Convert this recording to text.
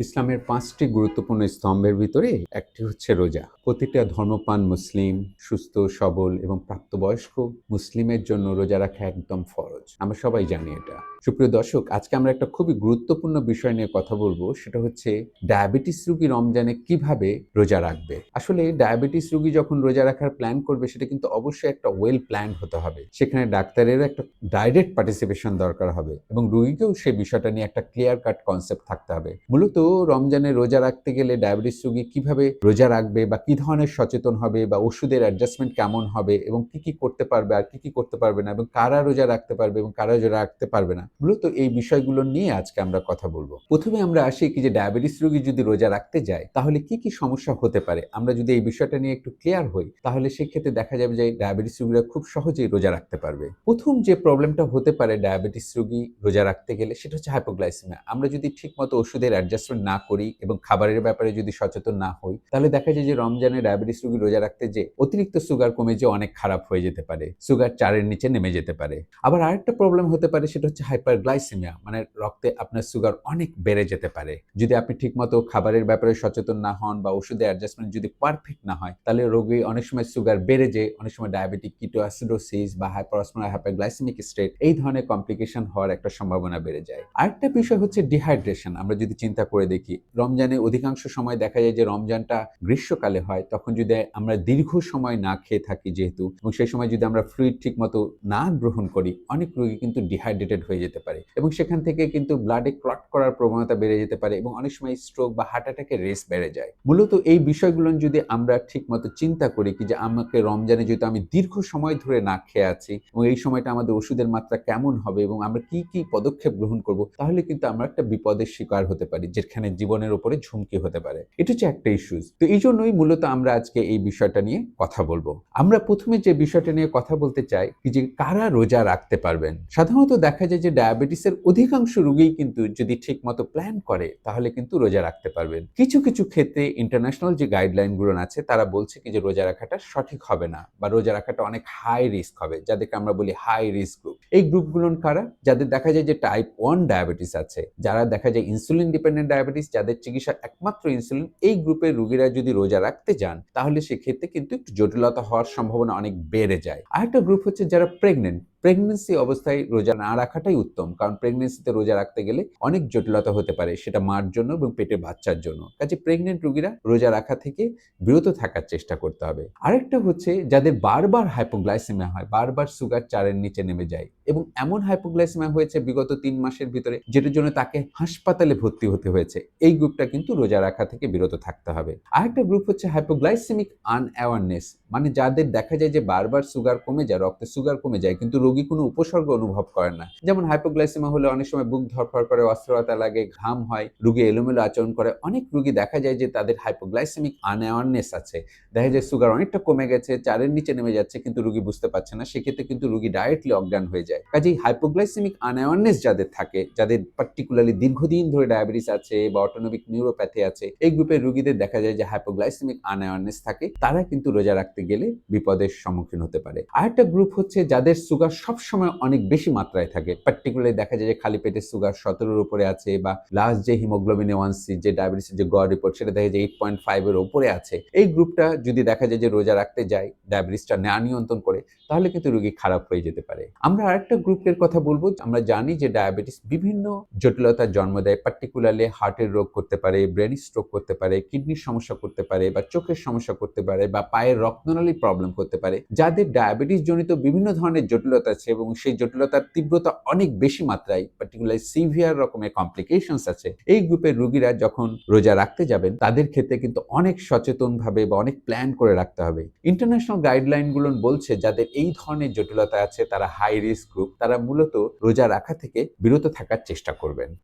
ইসলামের পাঁচটি গুরুত্বপূর্ণ স্তম্ভের ভিতরে একটি হচ্ছে রোজা। প্রতিটা ধর্মপান মুসলিম, সুস্থ, সবল এবং প্রাপ্তবয়স্ক মুসলিমের জন্য রোজা রাখা একদম ফরজ। আমরা সবাই জানি এটা। সুপ্রিয় দর্শক, আজকে আমরা একটা খুবই গুরুত্বপূর্ণ বিষয় নিয়ে কথা বলব, সেটা হচ্ছে ডায়াবেটিস রোগী রমজানে কীভাবে রোজা রাখবে? আসলে ডায়াবেটিস রোগী যখন রোজা রাখার প্ল্যান করবে, সেটা কিন্তু অবশ্যই একটা ওয়েল প্ল্যান হতে হবে। সেখানে ডাক্তারের একটা ডাইরেক্ট পার্টিসিপেশন দরকার হবে এবং রুগীকেও সেই বিষয়টা নিয়ে একটা ক্লিয়ার কাট কনসেপ্ট থাকতে হবে। মূলত রমজানে রোজা রাখতে গেলে ডায়াবেটিস রোগী কীভাবে রোজা রাখবে বা কি ধরনের সচেতন হবে বা ওষুধের অ্যাডজাস্টমেন্ট কেমন হবে এবং কি কি করতে পারবে আর কি কি করতে পারবে না এবং কারা রোজা রাখতে পারবে এবং কারা রোজা রাখতে পারবে না? মূলত এই বিষয়গুলো নিয়ে আজকে আমরা কথা বলব। প্রথমে আমরা আসি কি যে ডায়াবেটিস রোগী যদি রোজা রাখতে যায়, তাহলে কি কি সমস্যা হতে পারে? আমরা যদি এই বিষয়টা নিয়ে একটু ক্লিয়ার হই, তাহলে সেক্ষেত্রে দেখা যাবে যে ডায়াবেটিস রোগীরা খুব সহজেই রোজা রাখতে পারবে। প্রথম যে প্রবলেমটা হতে পারে ডায়াবেটিস রোগী রোজা রাখতে গেলে, সেটা হচ্ছে হাইপোগ্লাইসিমিয়া আমরা যদি ঠিকমতো ওষুধের অ্যাডজাস্টমেন্ট না করি এবং খাবারের ব্যাপারে যদি সচেতন না হই, তাহলে দেখা যায় যে রমজানে ডায়াবেটিস রোগী রোজা রাখতে যে অতিরিক্ত সুগার কমে যে অনেক খারাপ হয়ে যেতে পারে সুগার চারের নিচে নেমে যেতে পারে। আবার আরেকটা প্রবলেম হতে পারে, সেটা হচ্ছে হাইপারগ্লাইসেমিয়া মানে রক্তে আপনার সুগার অনেক বেড়ে যেতে পারে। যদি আপনি ঠিকমতো খাবারের ব্যাপারে সচেতন না হন বা ওষুধের অ্যাডজাস্টমেন্ট যদি পারফেক্ট না হয়, তাহলে রোগী অনেক সময় সুগার বেড়ে যায় অনেক সময় ডায়াবেটিক কিটোঅ্যাসিডোসিস বা হাইপারসমাল হাইপারগ্লাইসেমিক স্টেট এই ধরনের কমপ্লিকেশন হওয়ার একটা সম্ভাবনা বেড়ে যায়। আরেকটা বিষয় হচ্ছে ডিহাইড্রেশন আমরা যদি চিন্তা করে দেখি। রমজানে অধিকাংশ সময় দেখা যায় যে রমজানটা গ্রীষ্মকালে হয়, তখন যদি আমরা দীর্ঘ সময় না খেয়ে থাকি যেহেতু, এবং সেই সময় যদি আমরা ফ্লুইড ঠিক মতো না গ্রহণ করি, অনেক রোগী কিন্তু ডিহাইড্রেটেড হয়ে যেতে পারে। এবং সেখান থেকে কিন্তু ব্লাডে ক্লট করার প্রবণতা বেড়ে যেতে পারে এবং অনেক সময় স্ট্রোক বা হার্ট অ্যাটাকের রেস বেড়ে যায়। মূলত এই বিষয়গুলো যদি আমরা ঠিক মতো চিন্তা করি কি যে আমাকে রমজানে যেহেতু আমি দীর্ঘ সময় ধরে না খেয়ে আছি এবং এই সময়টা আমাদের ওষুধের মাত্রা কেমন হবে এবং আমরা কি কি পদক্ষেপ গ্রহণ করব, তাহলে কিন্তু আমরা একটা বিপদের শিকার হতে পারি যেখানে জীবনের উপরে ঝুমকি হতে পারে। এটা হচ্ছে একটা ইস্যুস তো এই জন্যই মূলত আমরা আজকে এই বিষয়টা নিয়ে কথা বলব। আমরা প্রথমে যে বিষয়টা নিয়ে কথা বলতে চাই যে কারা রোজা রাখতে পারবেন? সাধারণত দেখা যায় যে ডায়াবেটিসের অধিকাংশ রোগীই কিন্তু যদি ঠিক মতো প্ল্যান করে, তাহলে কিন্তু রোজা রাখতে পারবেন। কিছু কিছু ক্ষেত্রে ইন্টারন্যাশনাল যে গাইডলাইনগুলো আছে, তারা বলছে কি যে রোজা রাখাটা সঠিক হবে না, বা রোজা রাখাটা অনেক হাই রিস্ক হবে, যাদেরকে আমরা বলি হাই রিস্ক গ্রুপ এই গ্রুপগুলো কারা? যাদের দেখা যায় যে টাইপ ওয়ান ডায়াবেটিস আছে, যারা দেখা যায় ইনসুলিন ডিপেন্ডেন্ট ডায়াবেটিস যাদের চিকিৎসা একমাত্র ইনসুলিন এই গ্রুপের রুগীরা যদি রোজা রাখতে যান, তাহলে সেক্ষেত্রে কিন্তু একটু জটিলতা হওয়ার সম্ভাবনা অনেক বেড়ে যায়। আরেকটা গ্রুপ হচ্ছে যারা প্রেগনেন্ট প্রেগনেন্সি অবস্থায় রোজা না রাখাটাই উত্তম। কারণ প্রেগনেন্সিতে রোজা রাখতে গেলে অনেক জটিলতা হতে পারে, সেটা মার জন্য এবং পেটের বাচ্চার জন্য। কাজে প্রেগনেন্ট রোগীরা রোজা রাখা থেকে বিরত থাকার চেষ্টা করতে হবে। আরেকটা হচ্ছে যাদের বারবার হাইপোগ্লাইসেমিয়া হয়, বারবার সুগার চারের নিচে নেমে যায় এবং এমন হাইপোগ্লাইসেমিয়া হয়েছে বিগত তিন মাসের ভিতরে যেটার জন্য তাকে হাসপাতালে ভর্তি হতে হয়েছে। এই গ্রুপটা কিন্তু রোজা রাখা থেকে বিরত থাকতে হবে। আরেকটা গ্রুপ হচ্ছে হাইপোগ্লাইসেমিক আনঅ্যাওয়ারনেস মানে যাদের দেখা যায় যে বারবার সুগার কমে যায়, রক্তে সুগার কমে যায়, কিন্তু রোগী কোনো উপসর্গ অনুভব করেন না। যেমন হাইপোগ্লাইসেমা হলে অনেক সময় বুক ধরফর করে, অস্থিরতা লাগে, ঘাম হয়, রোগী এলোমেলো আচরণ করে। অনেক রোগী দেখা যায় যে তাদের হাইপোগ্লাইসেমিক আনঅ্যাওয়ারনেস আছে। দেখা যায় সুগার অনেকটা কমে গেছে চারের নিচে নেমে যাচ্ছে, কিন্তু রোগী বুঝতে পারছে না। সেক্ষেত্রে কিন্তু রোগী ডাইরেক্টলি অজ্ঞান হয়ে যায়। কাজেই হাইপোগ্লাইসেমিক আনঅ্যাওয়ারনেস যাদের থাকে, যাদের পার্টিকুলারলি দীর্ঘদিন ধরে ডায়াবেটিস আছে বা অটোনমিক নিউরোপ্যাথি আছে, এই গ্রুপের রোগীদের দেখা যায় যে হাইপোগ্লাইসেমিক আনঅ্যাওয়ারনেস থাকে। তারা কিন্তু রোজা রাখতে গেলে বিপদের সম্মুখীন হতে পারে। আরেকটা গ্রুপ হচ্ছে যাদের সুগার সবসময় অনেক বেশি মাত্রায় থাকে। পার্টিকুলারলি দেখা যায় যে খালি পেটের সুগার সতেরোর উপরে আছে বা লাস্ট যে হিমোগ্লোবিন ওয়ান সি যে ডায়াবেটিসের যে গড় রিপোর্ট সেটা দেখা যায় এইট পয়েন্ট ফাইভের উপরে আছে। এই গ্রুপটা যদি দেখা যায় যে রোজা রাখতে যায় ডায়াবেটিসটা না নিয়ন্ত্রণ করে, তাহলে কিন্তু রোগী খারাপ হয়ে যেতে পারে। আমরা আরেকটা গ্রুপের কথা বলব, আমরা জানি যে ডায়াবেটিস বিভিন্ন জটিলতার জন্ম দেয় পার্টিকুলারলি হার্টের রোগ করতে পারে ব্রেন স্ট্রোক করতে পারে কিডনির সমস্যা করতে পারে, বা চোখের সমস্যা করতে পারে, বা পায়ের রক্তনালী প্রবলেম করতে পারে। যাদের ডায়াবেটিস জনিত বিভিন্ন ধরনের জটিলতা আছে এবং সেই জটিলতার তীব্রতা অনেক বেশি মাত্রায় পার্টিকুলার সিভিয়ার রকমের কমপ্লিকেশনস আছে, এই গ্রুপের রুগীরা যখন রোজা রাখতে যাবেন, তাদের ক্ষেত্রে কিন্তু অনেক সচেতনভাবে বা অনেক প্ল্যান করে রাখতে হবে। ইন্টারন্যাশনাল গাইডলাইনগুলো বলছে, যাদের এই ধরনের জটিলতা আছে, তারা হাই রিস্ক গ্রুপ তারা মূলত রোজা রাখা থেকে বিরত থাকার চেষ্টা করবেন।